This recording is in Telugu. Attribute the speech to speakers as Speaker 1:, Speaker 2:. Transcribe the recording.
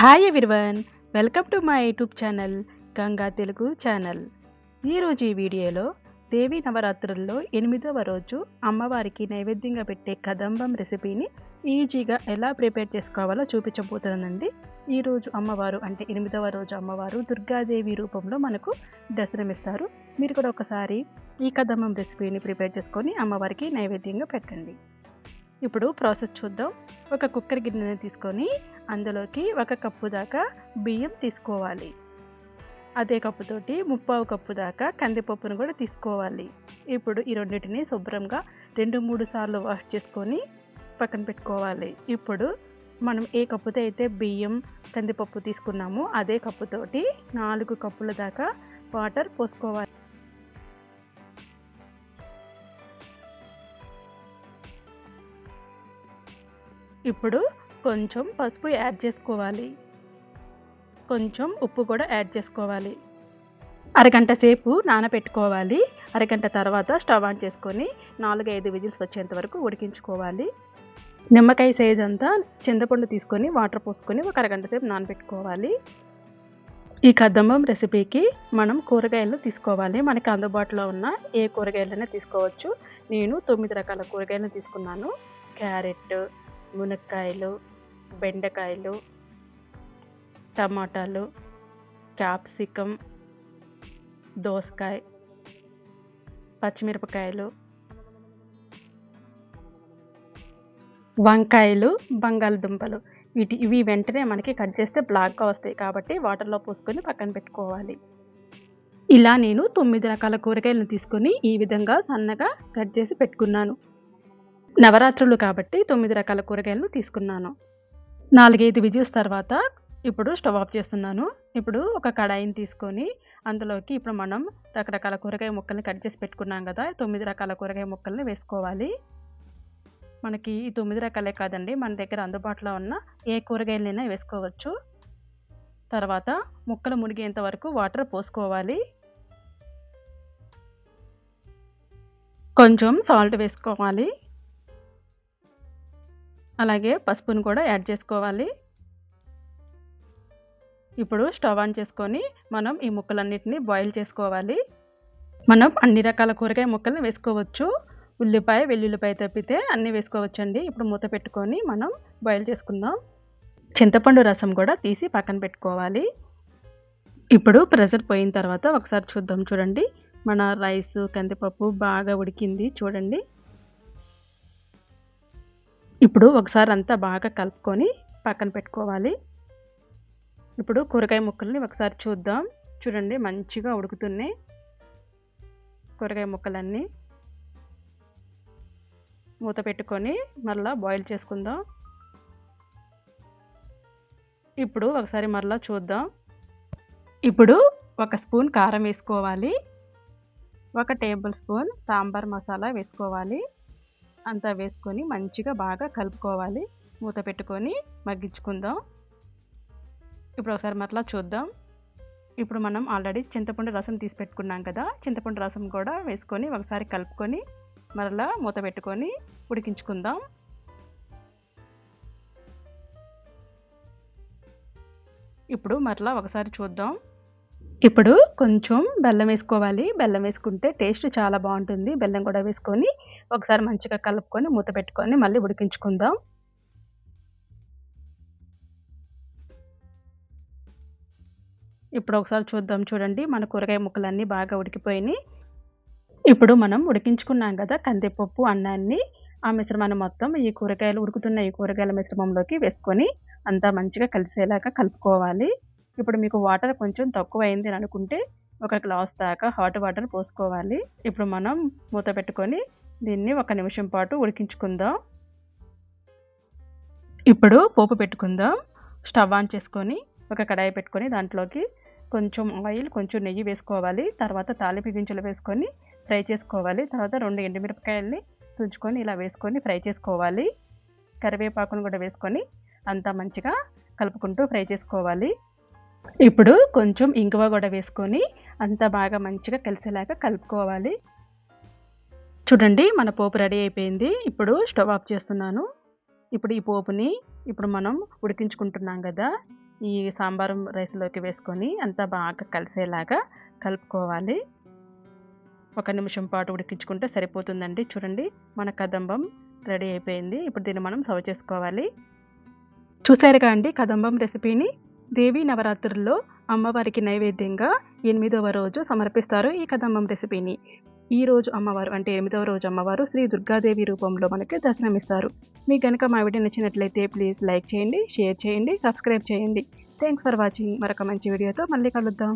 Speaker 1: Hi everyone welcome to my YouTube channel Ganga Telugu channel ఈరోజు ఈ వీడియోలో దేవి నవరాత్రుల్లో ఎనిమిదవ రోజు అమ్మవారికి నైవేద్యంగా పెట్టే కదంబం రెసిపీని ఈజీగా ఎలా ప్రిపేర్ చేసుకోవాలో చూపించబోతున్నానండి ఈరోజు అమ్మవారు అంటే ఎనిమిదవ రోజు అమ్మవారు దుర్గాదేవి రూపంలో మనకు దర్శనమిస్తారు మీరు కూడా ఒకసారి ఈ కదంబం రెసిపీని ప్రిపేర్ చేసుకొని అమ్మవారికి నైవేద్యంగా పెట్టండి. ఇప్పుడు ప్రాసెస్ చూద్దాం. ఒక కుక్కర్ గిన్నెని తీసుకొని అందులోకి ఒక కప్పు దాకా బియ్యం తీసుకోవాలి. అదే కప్పుతోటి ముప్పావు కప్పు దాకా కందిపప్పును కూడా తీసుకోవాలి. ఇప్పుడు ఈ రెండింటిని శుభ్రంగా రెండు మూడు సార్లు వాష్ చేసుకొని పక్కన పెట్టుకోవాలి. ఇప్పుడు మనం ఏ కప్పుతో అయితే బియ్యం కందిపప్పు తీసుకున్నామో అదే కప్పుతోటి నాలుగు కప్పుల దాకా వాటర్ పోసుకోవాలి. ఇప్పుడు కొంచెం పసుపు యాడ్ చేసుకోవాలి. కొంచెం ఉప్పు కూడా యాడ్ చేసుకోవాలి. అరగంట సేపు నానబెట్టుకోవాలి. అరగంట తర్వాత స్టవ్ ఆన్ చేసుకొని నాలుగైదు విజిల్స్ వచ్చేంత వరకు ఉడికించుకోవాలి. నిమ్మకాయ సైజ్ అంతా చింతపండు తీసుకొని వాటర్ పోసుకొని ఒక అరగంట సేపు నానబెట్టుకోవాలి. ఈ కదంబం రెసిపీకి మనం కూరగాయలు తీసుకోవాలి. మనకి అందుబాటులో ఉన్న ఏ కూరగాయలైనా తీసుకోవచ్చు. నేను తొమ్మిది రకాల కూరగాయలను తీసుకున్నాను. క్యారెట్ మునక్కాయలు బెండకాయలు టమాటాలు క్యాప్సికం దోసకాయ పచ్చిమిరపకాయలు వంకాయలు బంగాళదుంపలు. వీటి ఇవి వెంటనే మనకి కట్ చేస్తే బ్లాక్గా వస్తాయి కాబట్టి వాటర్లో పోసుకొని పక్కన పెట్టుకోవాలి. ఇలా నేను తొమ్మిది రకాల కూరగాయలను తీసుకొని ఈ విధంగా సన్నగా కట్ చేసి పెట్టుకున్నాను. నవరాత్రులు కాబట్టి తొమ్మిది రకాల కూరగాయలను తీసుకున్నాను. నాలుగైదు విజిల్స్ తర్వాత ఇప్పుడు స్టవ్ ఆఫ్ చేస్తున్నాను. ఇప్పుడు ఒక కడాయిని తీసుకొని అందులోకి ఇప్పుడు మనం రకరకాల కూరగాయ ముక్కల్ని కట్ చేసి పెట్టుకున్నాం కదా తొమ్మిది రకాల కూరగాయ ముక్కల్ని వేసుకోవాలి. మనకి ఈ తొమ్మిది రకాలే కాదండి మన దగ్గర అందుబాటులో ఉన్న ఏ కూరగాయలైనా వేసుకోవచ్చు. తర్వాత ముక్కలు మునిగేంత వరకు వాటర్ పోసుకోవాలి. కొంచెం సాల్ట్ వేసుకోవాలి. అలాగే పసుపును కూడా యాడ్ చేసుకోవాలి. ఇప్పుడు స్టవ్ ఆన్ చేసుకొని మనం ఈ ముక్కలన్నిటిని బాయిల్ చేసుకోవాలి. మనం అన్ని రకాల కూరగాయ ముక్కల్ని వేసుకోవచ్చు. ఉల్లిపాయ వెల్లుల్లిపాయ తప్పితే అన్నీ వేసుకోవచ్చండి. ఇప్పుడు మూత పెట్టుకొని మనం బాయిల్ చేసుకుందాం. చింతపండు రసం కూడా తీసి పక్కన పెట్టుకోవాలి. ఇప్పుడు ప్రెషర్ పోయిన తర్వాత ఒకసారి చూద్దాం చూడండి. మన రైస్ కందిపప్పు బాగా ఉడికింది చూడండి. ఇప్పుడు ఒకసారి అంతా బాగా కలుపుకొని పక్కన పెట్టుకోవాలి. ఇప్పుడు కూరగాయ ముక్కల్ని ఒకసారి చూద్దాం. చూడండి మంచిగా ఉడుకుతున్నాయి. కూరగాయ ముక్కలన్నీ మూత పెట్టుకొని మరలా బాయిల్ చేసుకుందాం. ఇప్పుడు ఒకసారి మరలా చూద్దాం. ఇప్పుడు ఒక స్పూన్ కారం వేసుకోవాలి. ఒక టేబుల్ స్పూన్ సాంబార్ మసాలా వేసుకోవాలి. అంతా వేసుకొని మంచిగా బాగా కలుపుకోవాలి. మూత పెట్టుకొని మగ్గించుకుందాం. ఇప్పుడు ఒకసారి మరలా చూద్దాం. ఇప్పుడు మనం ఆల్రెడీ చింతపండు రసం తీసి పెట్టుకున్నాం కదా చింతపండు రసం కూడా వేసుకొని ఒకసారి కలుపుకొని మరలా మూత పెట్టుకొని ఉడికించుకుందాం. ఇప్పుడు మరలా ఒకసారి చూద్దాం. ఇప్పుడు కొంచెం బెల్లం వేసుకోవాలి. బెల్లం వేసుకుంటే టేస్ట్ చాలా బాగుంటుంది. బెల్లం కూడా వేసుకొని ఒకసారి మంచిగా కలుపుకొని మూత పెట్టుకొని మళ్ళీ ఉడికించుకుందాం. ఇప్పుడు ఒకసారి చూద్దాం చూడండి. మన కూరగాయ ముక్కలన్నీ బాగా ఉడికిపోయినాయి. ఇప్పుడు మనం ఉడికించుకున్నాం కదా కందిపప్పు అన్నాన్ని. ఆ మిశ్రమాన్ని మొత్తం ఈ కూరగాయలు ఉడుకుతున్న ఈ కూరగాయల మిశ్రమంలోకి వేసుకొని అంతా మంచిగా కలిసేలాగా కలుపుకోవాలి. ఇప్పుడు మీకు వాటర్ కొంచెం తక్కువ అయింది అని అనుకుంటే ఒక గ్లాస్ దాకా హాట్ వాటర్ పోసుకోవాలి. ఇప్పుడు మనం మూత పెట్టుకొని దీన్ని ఒక నిమిషం పాటు ఉడికించుకుందాం. ఇప్పుడు పోపు పెట్టుకుందాం. స్టవ్ ఆన్ చేసుకొని ఒక కడాయి పెట్టుకొని దాంట్లోకి కొంచెం ఆయిల్ కొంచెం నెయ్యి వేసుకోవాలి. తర్వాత తాలింపు గింజలు వేసుకొని ఫ్రై చేసుకోవాలి. తర్వాత రెండు ఎండుమిరపకాయల్ని తుంచుకొని ఇలా వేసుకొని ఫ్రై చేసుకోవాలి. కరివేపాకును కూడా వేసుకొని అంతా మంచిగా కలుపుకుంటూ ఫ్రై చేసుకోవాలి. ఇప్పుడు కొంచెం ఇంగువ కూడా వేసుకొని అంతా బాగా మంచిగా కలిసేలాగా కలుపుకోవాలి. చూడండి మన పోపు రెడీ అయిపోయింది. ఇప్పుడు స్టవ్ ఆఫ్ చేస్తున్నాను. ఇప్పుడు ఈ పోపుని ఇప్పుడు మనం ఉడికించుకుంటున్నాం కదా ఈ సాంబారం రైస్లోకి వేసుకొని అంతా బాగా కలిసేలాగా కలుపుకోవాలి. ఒక నిమిషం పాటు ఉడికించుకుంటే సరిపోతుందండి. చూడండి మన కదంబం రెడీ అయిపోయింది. ఇప్పుడు దీన్ని మనం సర్వ్ చేసుకోవాలి. చూసారుగా అండి కదంబం రెసిపీని? దేవీ నవరాత్రుల్లో అమ్మవారికి నైవేద్యంగా ఎనిమిదవ రోజు సమర్పిస్తారు ఈ కదంబం రెసిపీని. ఈ రోజు అమ్మవారు అంటే ఎనిమిదవ రోజు అమ్మవారు శ్రీ దుర్గాదేవి రూపంలో మనకి దర్శనమిస్తారు. మీకు కనుక మా వీడియో నచ్చినట్లయితే ప్లీజ్ లైక్ చేయండి షేర్ చేయండి సబ్స్క్రైబ్ చేయండి. Thanks for watching. మరొక మంచి వీడియోతో మళ్ళీ కలుద్దాం.